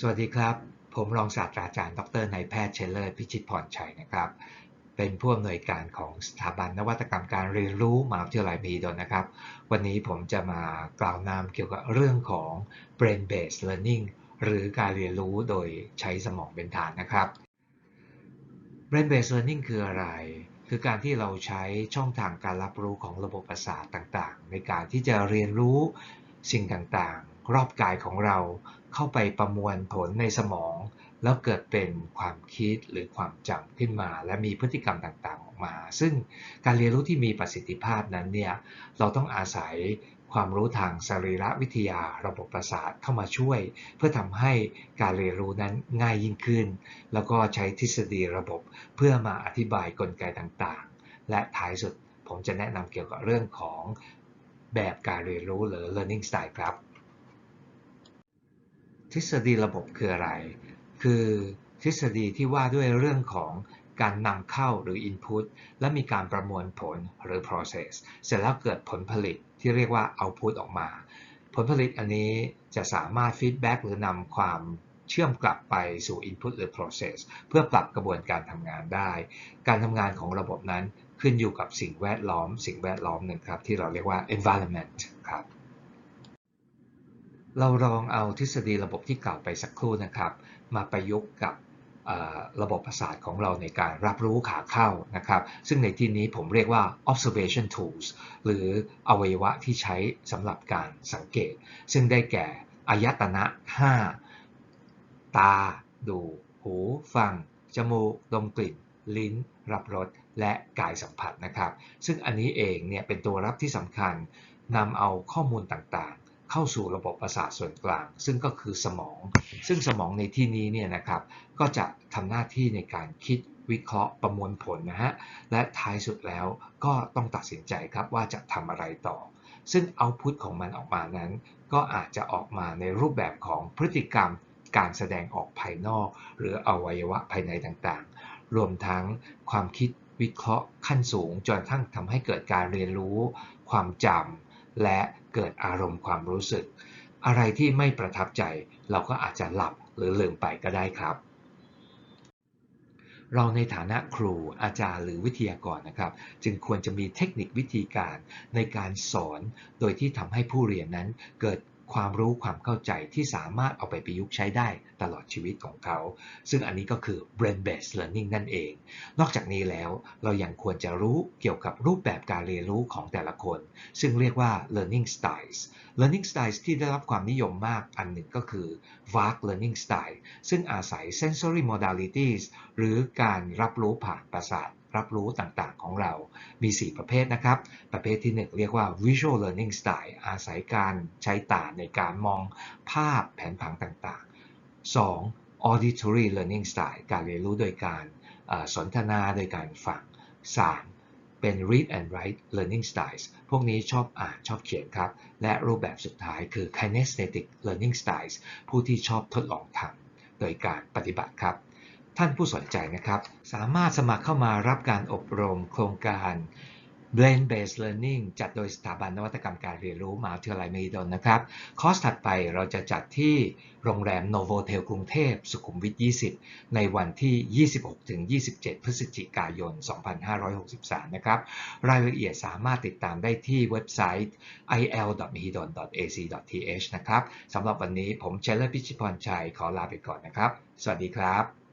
สวัสดีครับ ผมรองศาสตราจารย์ ดรนายแพทย์เชลเลอร์พิชิตพรชัยนะครับ เป็นผู้อำนวยการของสถาบันนวัตกรรมการเรียนรู้มหาวิทยาลัยมหิดลนะครับ วันนี้ผมจะมากล่าวนำเกี่ยวกับเรื่องของ brain based learning หรือการเรียนรู้โดยใช้สมองเป็นฐานนะครับ brain based learning คืออะไร คือการที่เราใช้ช่องทางการรับรู้ของระบบประสาทต่างๆ ในการที่จะเรียนรู้สิ่งต่างๆ รอบกายของเราเข้าไปประมวลผลในสมอง แล้วเกิดเป็นความคิดหรือความจำขึ้นมา และมีพฤติกรรมต่างๆออกมา ซึ่งการเรียนรู้ที่มีประสิทธิภาพนั้นเนี่ยเราต้องอาศัยความรู้ทางสรีรวิทยาระบบประสาทเข้ามาช่วย เพื่อทำให้การเรียนรู้นั้นง่ายยิ่งขึ้น แล้วก็ใช้ทฤษฎีระบบเพื่อมาอธิบายกลไกต่างๆ และท้ายสุดผมจะแนะนำเกี่ยวกับเรื่องของแบบการเรียนรู้หรือ learning style ครับ ทฤษฎีระบบคืออะไร คือทฤษฎีที่ว่าด้วยเรื่องของการนำเข้าหรือ input และมีการประมวลผลหรือ process เสร็จแล้วเกิดผลผลิตที่เรียกว่า output ออกมา ผลผลิตอันนี้จะสามารถ feedback หรือนำความเชื่อมกลับไปสู่ input หรือ process เพื่อปรับกระบวนการทำงานได้ การทำงานของระบบนั้นขึ้นอยู่กับสิ่งแวดล้อม สิ่งแวดล้อมหนึ่งครับที่เราเรียกว่า environment ครับ เราลองเอาทฤษฎีระบบที่กล่าวไปสักครู่นะครับ มาประยุกต์กับระบบประสาทของเราในการรับรู้ขาเข้านะครับ ซึ่งในที่นี้ผมเรียกว่า observation tools หรืออวัยวะที่ใช้สำหรับการสังเกต ซึ่งได้แก่อายตนะ 5 ตา ดู หู ฟัง จมูก ดมกลิ่น ลิ้น รับรส และกายสัมผัสนะครับ ซึ่งอันนี้เองเนี่ยเป็นตัวรับที่สำคัญนำเอาข้อมูลต่างๆ เข้าสู่ระบบประสาทส่วนกลาง ซึ่งก็คือสมอง ซึ่งสมองในที่นี้เนี่ยนะครับก็จะทำหน้าที่ในการคิดวิเคราะห์ประมวลผลนะฮะและท้ายสุดแล้วก็ต้องตัดสินใจครับว่าจะทำอะไรต่อ ซึ่งเอาพุทของมันออกมานั้น ก็อาจจะออกมาในรูปแบบของพฤติกรรมการแสดงออกภายนอก หรืออวัยวะภายในต่างๆ รวมทั้งความคิดวิเคราะห์ขั้นสูงจนทั้งทำให้เกิดการเรียนรู้ ความจำ และเกิดอารมณ์ความรู้สึก อะไรที่ไม่ประทับใจเราก็อาจจะหลับหรือลืมไปก็ได้ครับ เราในฐานะครูอาจารย์หรือวิทยากรนะครับ จึงควรจะมีเทคนิควิธีการในการสอน โดยที่ทำให้ผู้เรียนนั้นเกิด ความรู้ความเข้าใจที่สามารถเอาไปประยุกต์ใช้ได้ตลอดชีวิตของเขา ซึ่งอันนี้ก็คือ brain based learning นั่นเอง นอกจากนี้แล้วเรายังควรจะรู้เกี่ยวกับรูปแบบการเรียนรู้ของแต่ละคน ซึ่งเรียกว่า learning styles learning styles ที่ได้รับความนิยมมากอันหนึ่งก็คือ VARK learning style ซึ่งอาศัย sensory modalities หรือการรับรู้ผ่านประสาทรับรู้ต่างๆของเรา มี 4 ประเภทนะครับ ประเภทที่ 1 เรียกว่า visual learning style อาศัยการใช้ตาในการมองภาพแผนผังต่างๆ 2. auditory learning style การเรียนรู้โดยการสนทนาโดยการฟัง 3. เป็น read and write learning styles พวกนี้ชอบอ่านชอบเขียนครับ และรูปแบบสุดท้ายคือ kinesthetic learning styles ผู้ที่ชอบทดลองทำโดยการปฏิบัติครับ ท่านผู้สนใจนะครับ สามารถสมัครเข้ามารับการอบรมโครงการ Brain Based Learning จัดโดยสถาบันนวัตกรรมการเรียนรู้มหาวิทยาลัยมหิดลนะครับ คอร์สถัดไปเราจะจัดที่โรงแรมโนโวเทลกรุงเทพสุขุมวิท 20 ในวันที่ 26-27 พฤศจิกายน 2563 นะครับ รายละเอียดสามารถติดตามได้ที่เว็บไซต์ il.mhidon.ac.th นะครับ สำหรับวันนี้ผมเชลเลอร์พิชิพรชัยขอลาไปก่อนนะครับ สวัสดีครับ